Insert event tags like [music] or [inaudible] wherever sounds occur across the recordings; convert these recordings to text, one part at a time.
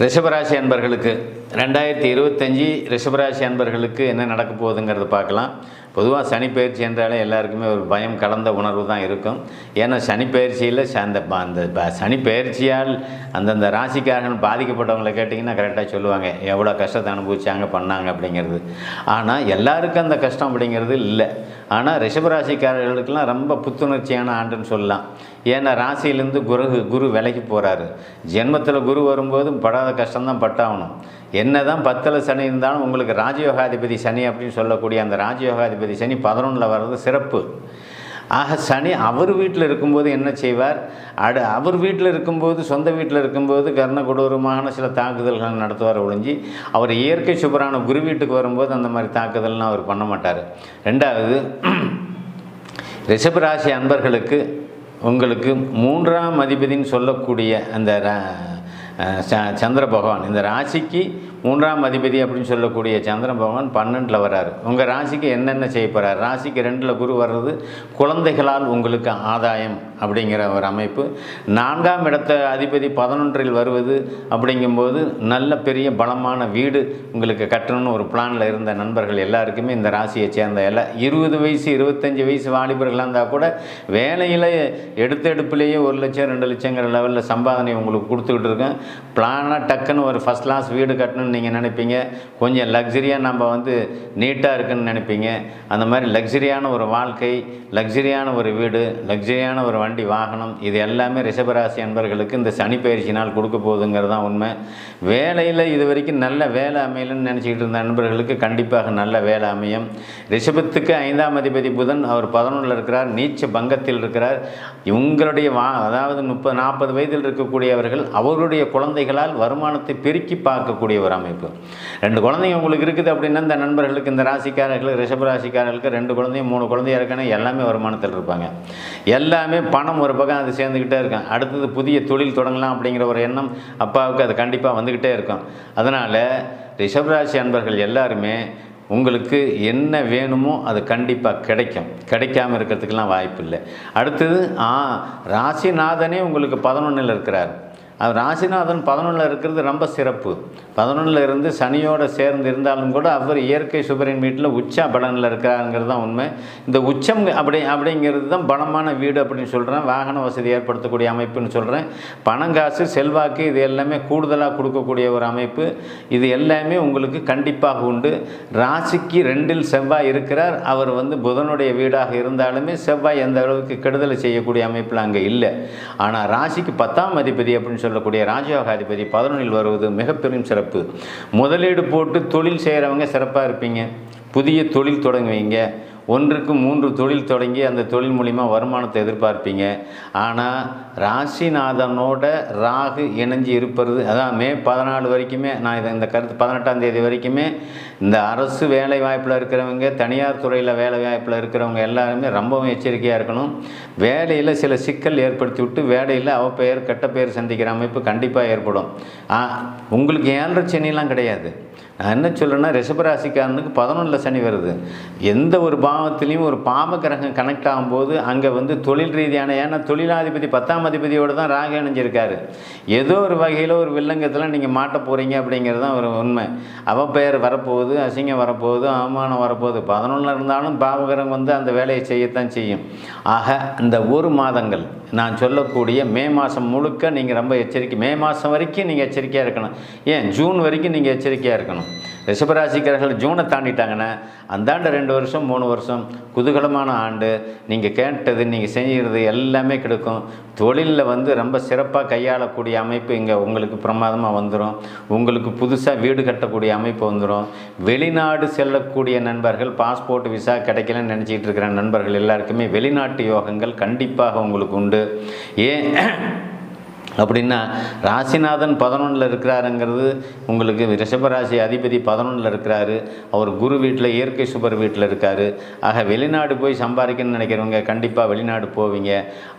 ரிஷபராசி அன்பர்களுக்கு ரெண்டாயிரத்தி இருபத்தஞ்சி ரிஷபராசி அன்பர்களுக்கு என்ன நடக்க போகுதுங்கிறத பார்க்கலாம். பொதுவாக சனிப்பயிற்சி என்றாலே எல்லாருக்குமே ஒரு பயம் கலந்த உணர்வு தான் இருக்கும். ஏன்னா சனிப்பயிற்சியில் ச- அந்த ப- அந்த ப- அந்தந்த ராசிக்காரர்கள் பாதிக்கப்பட்டவங்களை கேட்டிங்கன்னா கரெக்டாக சொல்லுவாங்க. எவ்வளோ கஷ்டத்தை அனுபவிச்சாங்க பண்ணாங்க அப்படிங்கிறது. ஆனால் எல்லாருக்கும் அந்த கஷ்டம் அப்படிங்கிறது இல்லை. ஆனால் ரிஷபராசிக்காரர்களுக்கெல்லாம் ரொம்ப புத்துணர்ச்சியான ஆண்டுன்னு சொல்லலாம். ஏன்னா ராசியிலேருந்து குரு குரு விலைக்கு போகிறாரு ஜென்மத்தில் குரு வரும்போது படாத கஷ்டம்தான் பட்டாகணும். என்ன தான் பத்தில் சனி இருந்தாலும் உங்களுக்கு ராஜயோகாதிபதி சனி அப்படின்னு சொல்லக்கூடிய அந்த ராஜயோகாதிபதி சனி பதினொன்றில் வர்றது சிறப்பு. ஆக சனி அவர் வீட்டில் இருக்கும்போது என்ன செய்வார்? அடு அவர் வீட்டில் இருக்கும்போது சொந்த வீட்டில் இருக்கும்போது கர்ண கொடூரமான சில தாக்குதல்கள் நடத்துவார் ஒழிஞ்சு அவர் இயற்கை சுபரான குரு வீட்டுக்கு வரும்போது அந்த மாதிரி தாக்குதல்லாம் அவர் பண்ண மாட்டார். ரெண்டாவது ரிஷபராசி அன்பர்களுக்கு உங்களுக்கு மூன்றாம் அதிபதின்னு சொல்லக்கூடிய அந்த ரா- சந்திர பகவான். இந்த ராசிக்கு மூன்றாம் அதிபதி அப்படின்னு சொல்லக்கூடிய சந்திர பகவான் பன்னெண்டில் வராரு உங்கள் ராசிக்கு என்னென்ன செய்ய போகிறார் ராசிக்கு ரெண்டில் குரு வர்றது குழந்தைகளால் உங்களுக்கு ஆதாயம். அப்படிங்கிற ஒரு அமைப்பு. நான்காம் இடத்த அதிபதி பதினொன்றில் வருவது அப்படிங்கும்போது நல்ல பெரிய பலமான வீடு உங்களுக்கு கட்டணும்னு ஒரு பிளானில் இருந்த நண்பர்கள் எல்லாருக்குமே இந்த ராசியை சேர்ந்த எல்லா. இருபது வயசு இருபத்தஞ்சி வயசு வாலிபர்களாக இருந்தால் கூட வேலையில் எடுத்தெடுப்புலேயே ஒரு லட்சம் ரெண்டு லட்சங்கிற லெவலில் சம்பாதனை உங்களுக்கு கொடுத்துக்கிட்டு இருக்கேன். பிளானாக டக்குன்னு ஒரு ஃபஸ்ட் கிளாஸ் வீடு கட்டணும்னு நீங்கள் நினைப்பீங்க. கொஞ்சம் லக்ஸரியாக நம்ம வந்து நீட்டாக இருக்குன்னு நினைப்பீங்க. அந்த மாதிரி லக்ஸரியான ஒரு வாழ்க்கை லக்ஸரியான ஒரு வீடு லக்ஸரியான ஒரு வண்டி வாகனம் இது எல்லாமே ரிஷபராசி அன்பர்களுக்கு இந்த சனி பயிற்சினால் கொடுக்க போகுதுங்கிறது தான் உண்மை. வேலையில் இது வரைக்கும் நல்ல வேலை அமையலன்னு நினச்சிக்கிட்டு இருந்த நண்பர்களுக்கு கண்டிப்பாக நல்ல வேலை அமையும். ரிஷபத்துக்கு ஐந்தாம் அதிபதி புதன் அவர் பதினொன்றில் இருக்கிறார் நீச்ச பங்கத்தில் இருக்கிறார். உங்களுடைய வா அதாவது முப்பது நாற்பது வயதில் இருக்கக்கூடியவர்கள் அவருடைய குழந்தைகளால் வருமானத்தை பெருக்கி பார்க்கக்கூடிய ஒரு அமைப்பு. ரெண்டு குழந்தைங்க உங்களுக்கு இருக்குது அப்படின்னா இந்த நண்பர்களுக்கு இந்த ராசிக்காரர்களுக்கு ரிஷபராசிக்காரர்களுக்கு ரெண்டு குழந்தையும் மூணு குழந்தையாக இருக்கானே எல்லாமே வருமானத்தில் இருப்பாங்க. எல்லாமே பணம் ஒரு பக்கம் அது சேர்ந்துக்கிட்டே இருக்கும். அடுத்தது புதிய தொழில் தொடங்கலாம் அப்படிங்கிற ஒரு எண்ணம் அப்பாவுக்கு அது கண்டிப்பாக வந்துக்கிட்டே இருக்கும். அதனால் ரிஷபராசி அன்பர்கள் எல்லாருமே உங்களுக்கு என்ன வேணுமோ அது கண்டிப்பாக கிடைக்கும். கிடைக்காம இருக்கிறதுக்கெல்லாம் வாய்ப்பு இல்லை. அடுத்தது ஆ ராசிநாதனே உங்களுக்கு பதினொன்றில் இருக்கிறார். ராசிநாதன் பதினொன்றில் இருக்கிறது ரொம்ப சிறப்பு. பதினொன்றில் இருந்து சனியோடு சேர்ந்து இருந்தாலும் கூட அவர் இயற்கை சுபரின் வீட்டில் உச்சா பலனில் இருக்கிறாருங்கிறது தான் உண்மை. இந்த உச்சம் அப்படி அப்படிங்கிறது தான் பலமான வீடு அப்படின்னு சொல்கிறேன் வாகன வசதி ஏற்படுத்தக்கூடிய அமைப்புன்னு சொல்கிறேன் பணம் காசு செல்வாக்கு இது எல்லாமே கூடுதலாக கொடுக்கக்கூடிய ஒரு அமைப்பு. இது எல்லாமே உங்களுக்கு கண்டிப்பாக உண்டு. ராசிக்கு ரெண்டில் செவ்வாய் இருக்கிறார். அவர் வந்து புதனுடைய வீடாக இருந்தாலுமே செவ்வாய் எந்த அளவுக்கு கெடுதலை செய்யக்கூடிய அமைப்பில் அங்கே இல்லை. ஆனால் ராசிக்கு பத்தாம் அதிபதி அப்படின்னு சொல்லக்கூடிய ராஜயோகாதிபதி பதினொன்றில் வருவது மிகப்பெரும் சிறப்பு. முதலீடு போட்டு தொழில் செய்கிறவங்க சிறப்பாக இருப்பீங்க. புதிய தொழில் தொடங்குவீங்க. ஒன்றுக்கு மூன்று தொழில் தொடங்கி அந்த தொழில் மூலிமா வருமானத்தை எதிர்பார்ப்பீங்க. ஆனால் ராசிநாதனோட ராகு இணைஞ்சு இருப்பது அதான் மே பதினாலு வரைக்குமே நான் இதை இந்த கருத்து பதினெட்டாம் தேதி வரைக்குமே இந்த அரசு வேலை வாய்ப்பில் இருக்கிறவங்க தனியார் துறையில் வேலை வாய்ப்பில் இருக்கிறவங்க எல்லாருமே ரொம்பவும் எச்சரிக்கையாக இருக்கணும். வேலையில் சில சிக்கல் ஏற்படுத்தி விட்டு வேலையில் அவ பெயர் கெட்ட பெயர் சந்திக்கிற அமைப்பு கண்டிப்பாக ஏற்படும். உங்களுக்கு ஏழரை சனிலாம் கிடையாது. நான் என்ன சொல்கிறேன்னா ரிஷபராசிக்காரனுக்கு பதினொன்றில் சனி வருது. எந்த ஒரு பாவத்திலையும் ஒரு பாம கிரகம் கனெக்ட் ஆகும்போது அங்கே வந்து தொழில் ரீதியான ஏன்னா தொழிலாதிபதி பத்தாம் அதிபதியோடு தான் ராக இணைஞ்சிருக்காரு. ஏதோ ஒரு வகையில் ஒரு வில்லங்கத்தில் நீங்கள் மாட்ட போகிறீங்க அப்படிங்கிறது தான் ஒரு உண்மை. அவ பெயர் வரப்போகுது அசிங்கம் வரப்போகுது அவமானம் வரப்போகுது. பதினொன்றில் இருந்தாலும் பாவகிரகம் வந்து அந்த வேலையை செய்யத்தான் செய்யும். ஆக இந்த ஒரு மாதங்கள் நான் சொல்லக்கூடிய மே மாதம் முழுக்க நீங்கள் ரொம்ப எச்சரிக்கை மே மாதம் வரைக்கும் நீங்கள் எச்சரிக்கையாக இருக்கணும். ஏன்? ஜூன் வரைக்கும் நீங்கள் எச்சரிக்கையாக இருக்கணும். ரிஷபராசிக்காரர்கள் ஜூனை தாண்டிட்டாங்கன்னா அந்தாண்ட ரெண்டு வருஷம் மூணு வருஷம் குதூகலமான ஆண்டு நீங்கள் கேட்டது நீங்கள் செஞ்சுறது எல்லாமே கிடைக்கும். தொழிலில் வந்து ரொம்ப சிறப்பாக கையாளக்கூடிய அமைப்பு இங்கே உங்களுக்கு பிரமாதமாக வந்துடும் உங்களுக்கு புதுசாக வீடு கட்டக்கூடிய அமைப்பு வந்துடும் வெளிநாடு செல்லக்கூடிய நண்பர்கள் பாஸ்போர்ட் விசா கிடைக்கலன்னு நினச்சிக்கிட்டு இருக்கிற நண்பர்கள் எல்லாருக்குமே வெளிநாட்டு யோகங்கள் கண்டிப்பாக உங்களுக்கு உண்டு. ஏன் அப்படின்னா ராசிநாதன் பதினொன்றில் இருக்கிறாருங்கிறது உங்களுக்கு ரிஷபராசி அதிபதி பதினொன்றில் இருக்கிறாரு. அவர் குரு வீட்டில் இயற்கை சுபர் வீட்டில் இருக்கார். ஆக வெளிநாடு போய் சம்பாதிக்கணும்னு நினைக்கிறவங்க கண்டிப்பாக வெளிநாடு போவீங்க.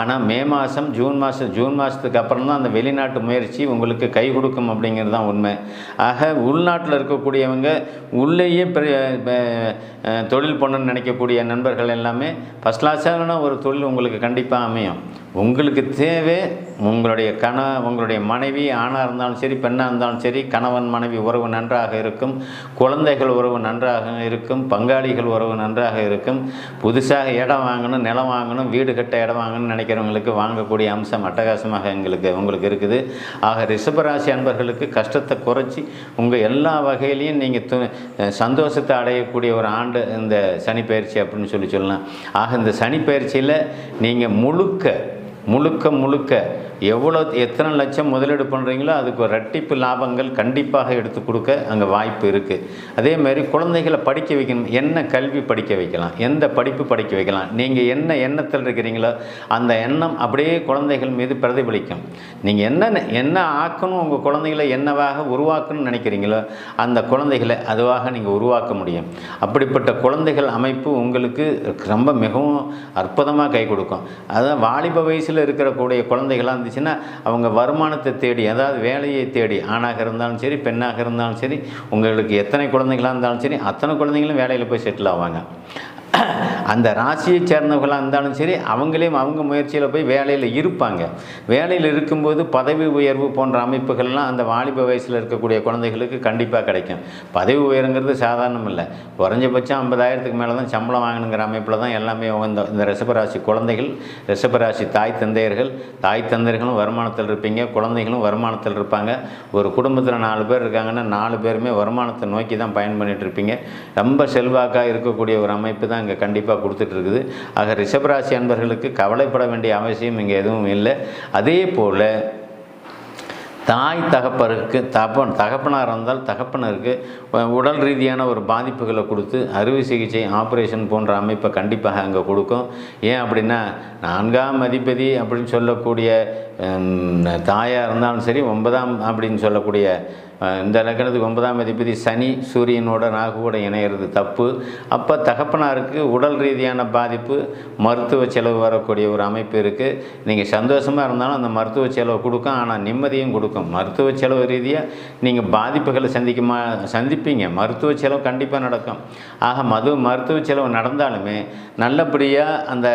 ஆனால் மே மாதம் ஜூன் மாதம் ஜூன் மாதத்துக்கு அப்புறம் தான் அந்த வெளிநாட்டு முயற்சி உங்களுக்கு கை கொடுக்கும் அப்படிங்கிறது தான் உண்மை. ஆக உள்நாட்டில் இருக்கக்கூடியவங்க உள்ளேயே தொழில் பண்ணணும்னு நினைக்கக்கூடிய நண்பர்கள் எல்லாமே ஃபஸ்ட் கிளாஸான ஒரு தொழில் உங்களுக்கு கண்டிப்பாக அமையும். உங்களுக்கு தேவை உங்களுடைய கண உங்களுடைய மனைவி ஆணாக இருந்தாலும் சரி பெண்ணாக இருந்தாலும் சரி கணவன் மனைவி உறவு நன்றாக இருக்கும் குழந்தைகள் உறவு நன்றாக இருக்கும் பங்காளிகள் உறவு நன்றாக இருக்கும் புதுசாக இடம் வாங்கணும் நிலம் வாங்கணும் வீடு கட்ட இடம் வாங்கணும்னு நினைக்கிறவங்களுக்கு வாங்கக்கூடிய அம்சம் அட்டகாசமாக எங்களுக்கு உங்களுக்கு இருக்குது. ஆக ரிஷபராசி அன்பர்களுக்கு கஷ்டத்தை குறைச்சி உங்கள் எல்லா வகையிலையும் நீங்கள் து சந்தோஷத்தை அடையக்கூடிய ஒரு ஆண்டு இந்த சனி பயிற்சி அப்படின்னு சொல்லி சொல்லலாம். ஆக இந்த சனி பயிற்சியில் நீங்கள் முழுக்க முழுக்க முழுக்க எவ்வளோ எத்தனை லட்சம் முதலீடு பண்ணுறீங்களோ அதுக்கு ஒரு ரெட்டிப்பு லாபங்கள் கண்டிப்பாக எடுத்து கொடுக்க அங்கே வாய்ப்பு இருக்குது அதேமாதிரி குழந்தைகளை படிக்க வைக்கணும். என்ன கல்வி படிக்க வைக்கலாம்? எந்த படிப்பு படிக்க வைக்கலாம்? நீங்கள் என்ன எண்ணத்தில் இருக்கிறீங்களோ அந்த எண்ணம் அப்படியே குழந்தைகள் மீது பிரதிபலிக்கும். நீங்கள் என்ன என்ன ஆக்கணும் உங்கள் குழந்தைகளை என்னவாக உருவாக்கணும்னு நினைக்கிறீங்களோ அந்த குழந்தைகளை அதுவாக நீங்கள் உருவாக்க முடியும். அப்படிப்பட்ட குழந்தைகள் அமைப்பு உங்களுக்கு ரொம்ப மிகவும் அற்புதமாக கை கொடுக்கும். அதான் வாலிப வயசில் இருக்கிறக்கூடிய குழந்தைகளாக இருந்துச்சுன்னா அவங்க வருமானத்தை தேடி அதாவது வேலையை தேடி ஆணாக இருந்தாலும் சரி பெண்ணாக இருந்தாலும் சரி உங்களுக்கு எத்தனை குழந்தைகளாக இருந்தாலும் சரி அத்தனை குழந்தைங்களும் வேலையில் போய் செட்டில் ஆவாங்க. அந்த ராசியை சேர்ந்தவர்களாக இருந்தாலும் சரி அவங்களையும் அவங்க முயற்சியில் போய் வேலையில் இருப்பாங்க. வேலையில் இருக்கும்போது பதவி உயர்வு போன்ற அமைப்புகள்லாம் அந்த வாலிப வயசில் இருக்கக்கூடிய குழந்தைகளுக்கு கண்டிப்பாக கிடைக்கும். பதவி உயருங்கிறது சாதாரணம் இல்லை. குறைஞ்சபட்சம் ஐம்பதாயிரத்துக்கு மேலே தான் சம்பளம் வாங்கணுங்கிற அமைப்பில் தான் எல்லாமே இந்த இந்த ரிஷபராசி குழந்தைகள் ரிஷபராசி தாய் தந்தையர்கள் தாய் தந்தையர்களும் வருமானத்தில் இருப்பீங்க குழந்தைகளும் வருமானத்தில் இருப்பாங்க. ஒரு குடும்பத்தில் நாலு பேர் இருக்காங்கன்னா நாலு பேருமே வருமானத்தை நோக்கி தான் பயன் பண்ணிகிட்ருப்பீங்க இருப்பீங்க. ரொம்ப செல்வாக்காக இருக்கக்கூடிய ஒரு அமைப்பு தான் இங்கே கண்டிப்பாக கொடுத்துட்ருக்குது. ஆக ரிஷபராசி அன்பர்களுக்கு கவலைப்பட வேண்டிய அவசியம் இங்கே எதுவும் இல்லை. அதே போல் தாய் தகப்பருக்கு தகப்பன் தகப்பனாக இருந்தால் தகப்பனருக்கு உடல் ரீதியான ஒரு பாதிப்புகளை கொடுத்து அறுவை சிகிச்சை ஆப்ரேஷன் போன்ற அமைப்பை கண்டிப்பாக அங்கே கொடுக்கும். ஏன் அப்படின்னா நான்காம் அதிபதி அப்படின்னு சொல்லக்கூடிய தாயாக இருந்தாலும் சரி ஒன்பதாம் அப்படின்னு சொல்லக்கூடிய இந்த லக்னத்துக்கு ஒன்பதாம் அதிபதி சனி சூரியனோட ராகுவோட இணையிறது தப்பு. அப்போ தகப்பனாருக்கு உடல் ரீதியான பாதிப்பு மருத்துவ செலவு வரக்கூடிய ஒரு அமைப்பு இருக்குது நீங்கள் சந்தோஷமாக இருந்தாலும் அந்த மருத்துவ செலவு கொடுக்கும் ஆனால் நிம்மதியும் கொடுக்கும். மருத்துவ செலவு ரீதியாக நீங்கள் பாதிப்புகளை சந்திக்குமா சந்திப்பீங்க. மருத்துவ செலவு கண்டிப்பாக நடக்கும். ஆக மது மருத்துவ செலவு நடந்தாலுமே நல்லபடியாக அந்த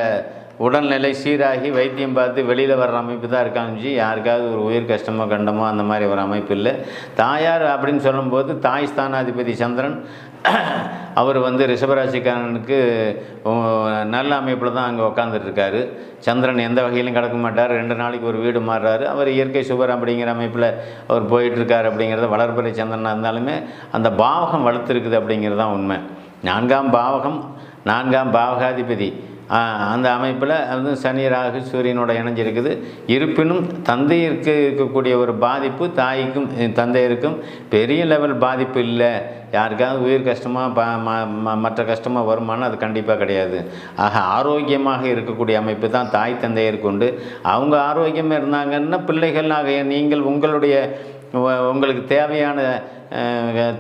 உடல்நிலை சீராகி வைத்தியம் பார்த்து வெளியில் வர்ற அமைப்பு தான் இருக்காங்க யாருக்காவது ஒரு உயிர் கஷ்டமோ கண்டமோ அந்த மாதிரி ஒரு அமைப்பு இல்லை. தாயார் அப்படின்னு சொல்லும்போது தாய் ஸ்தானாதிபதி சந்திரன் [clears throat] அவர் வந்து ரிஷபராசிக்காரனுக்கு நல்ல அமைப்பில் தான் அங்கே உட்காந்துட்ருக்காரு சந்திரன் எந்த வகையிலும் கிடக்க மாட்டார். ரெண்டு நாளைக்கு ஒரு வீடு மாறுறாரு. அவர் இயற்கை சுவர் அப்படிங்கிற அமைப்பில் அவர் போயிட்டுருக்கார் அப்படிங்கிறத வளர்பிறை சந்திரனாக இருந்தாலுமே அந்த பாவகம் வளர்த்துருக்குது அப்படிங்கிறது தான் உண்மை. நான்காம் பாவகம் நான்காம் பாவகாதிபதி. அந்த அமைப்பில் வந்து சனி ராகு சூரியனோட இணைஞ்சிருக்குது. இருப்பினும் தந்தையிற்கு இருக்கக்கூடிய ஒரு பாதிப்பு தாய்க்கும் தந்தையிற்கும் தந்தையருக்கும் பெரிய லெவல் பாதிப்பு இல்லை. யாருக்காவது உயிர் கஷ்டமாக ப ம- ம- மற்ற கஷ்டமாக வருமானம் அது கண்டிப்பாக கிடையாது. ஆக ஆரோக்கியமாக இருக்கக்கூடிய அமைப்பு தான் தாய் தந்தையருக்கு உண்டு. அவங்க ஆரோக்கியமாக இருந்தாங்கன்னா பிள்ளைகள் ஆகிய நீங்கள் உங்களுடைய உங்களுக்கு தேவையான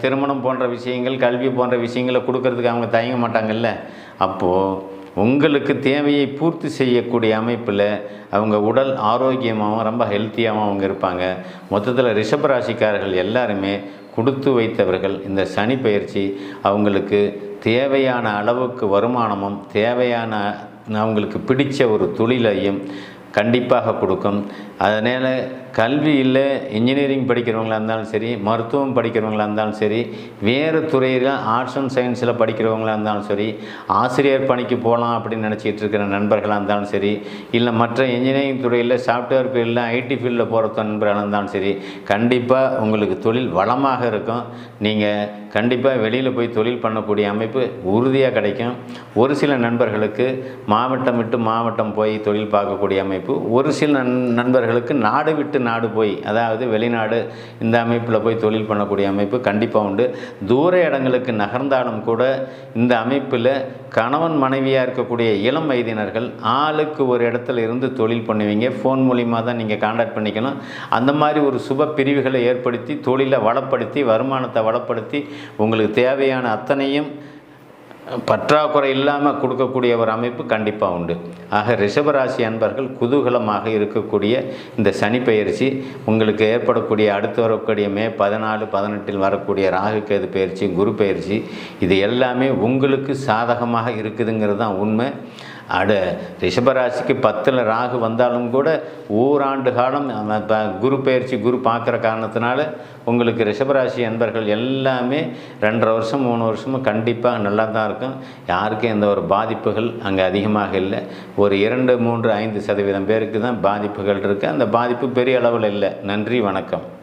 திருமணம் போன்ற விஷயங்கள் கல்வி போன்ற விஷயங்களை கொடுக்கறதுக்கு அவங்க தயங்க மாட்டாங்கல்ல? அப்போது உங்களுக்கு தேவையை பூர்த்தி செய்யக்கூடிய அமைப்பில் அவங்க உடல் ஆரோக்கியமாகவும் ரொம்ப ஹெல்த்தியாகவும் அவங்க இருப்பாங்க. மொத்தத்தில் ரிஷபராசிக்காரர்கள் எல்லாருமே கொடுத்து வைத்தவர்கள் இந்த சனி பயிற்சி அவங்களுக்கு தேவையான அளவுக்கு வருமானமும் தேவையான அவங்களுக்கு பிடித்த ஒரு தொழிலையும் கண்டிப்பாக கொடுக்கும். அதனால் கல்வி இல்லை இன்ஜினியரிங் படிக்கிறவங்களாக இருந்தாலும் சரி மருத்துவம் படிக்கிறவங்களாக இருந்தாலும் சரி வேறு துறையில் ஆர்ட்ஸ் அண்ட் சயின்ஸில் படிக்கிறவங்களாக இருந்தாலும் சரி ஆசிரியர் பணிக்கு போகலாம் அப்படின்னு நினச்சிக்கிட்டு இருக்கிற நண்பர்களாக இருந்தாலும் சரி இல்லை மற்ற இன்ஜினியரிங் துறையில் சாஃப்ட்வேர் ஃபீல்டில் ஐடி ஃபீல்டில் போகிற நண்பர்களாக இருந்தாலும் சரி கண்டிப்பாக உங்களுக்கு தொழில் வளமாக இருக்கும். நீங்கள் கண்டிப்பாக வெளியில் போய் தொழில் பண்ணக்கூடிய அமைப்பு உறுதியாக கிடைக்கும். ஒரு சில நண்பர்களுக்கு மாவட்டம் விட்டு மாவட்டம் போய் தொழில் பார்க்கக்கூடிய அமைப்பு ஒரு சில நண்பர்களுக்கு நாடு விட்டு நாடு போய் அதாவது வெளிநாடு இந்த அமைப்பில் போய் தொழில் பண்ணக்கூடிய அமைப்பு கண்டிப்பாக உண்டு. தூர இடங்களுக்கு நகர்ந்தாலும் கூட இந்த அமைப்பில் கணவன் மனைவியாக இருக்கக்கூடிய இளம் வயதினர்கள் ஆளுக்கு ஒரு இடத்துல இருந்து தொழில் பண்ணுவீங்க. ஃபோன் மூலிமா தான் நீங்கள் காண்டாக்ட் பண்ணிக்கணும். அந்த மாதிரி ஒரு சுப பிரிவுகளை ஏற்படுத்தி தொழிலை வளப்படுத்தி வருமானத்தை வளப்படுத்தி உங்களுக்கு தேவையான அத்தனையும் பற்றாக்குறை இல்லாமல் கொடுக்கக்கூடிய ஒரு அமைப்பு கண்டிப்பாக உண்டு. ஆக ரிஷபராசி அன்பர்கள் குதூகலமாக இருக்கக்கூடிய இந்த சனி பயிற்சி உங்களுக்கு ஏற்படக்கூடிய அடுத்து வரக்கூடிய மே பதினாலு பதினெட்டில் வரக்கூடிய ராகு கேது பயிற்சி குரு பயிற்சி இது எல்லாமே உங்களுக்கு சாதகமாக இருக்குதுங்கிறது தான் உண்மை. அட ரிஷபராசிக்கு பத்தில் ராகு வந்தாலும் கூட ஓராண்டு காலம் குரு பயிற்சி குரு பார்க்குற காரணத்தினால உங்களுக்கு ரிஷபராசி என்பர்கள் எல்லாமே ரெண்டரை வருஷம் மூணு வருஷமும் கண்டிப்பாக நல்லா தான் இருக்கும். யாருக்கும் எந்த ஒரு பாதிப்புகள் அங்கே அதிகமாக இல்லை. ஒரு இரண்டு மூன்று ஐந்து சதவீதம் பேருக்கு தான் பாதிப்புகள் இருக்குது அந்த பாதிப்பு பெரிய அளவில் இல்லை. நன்றி வணக்கம்.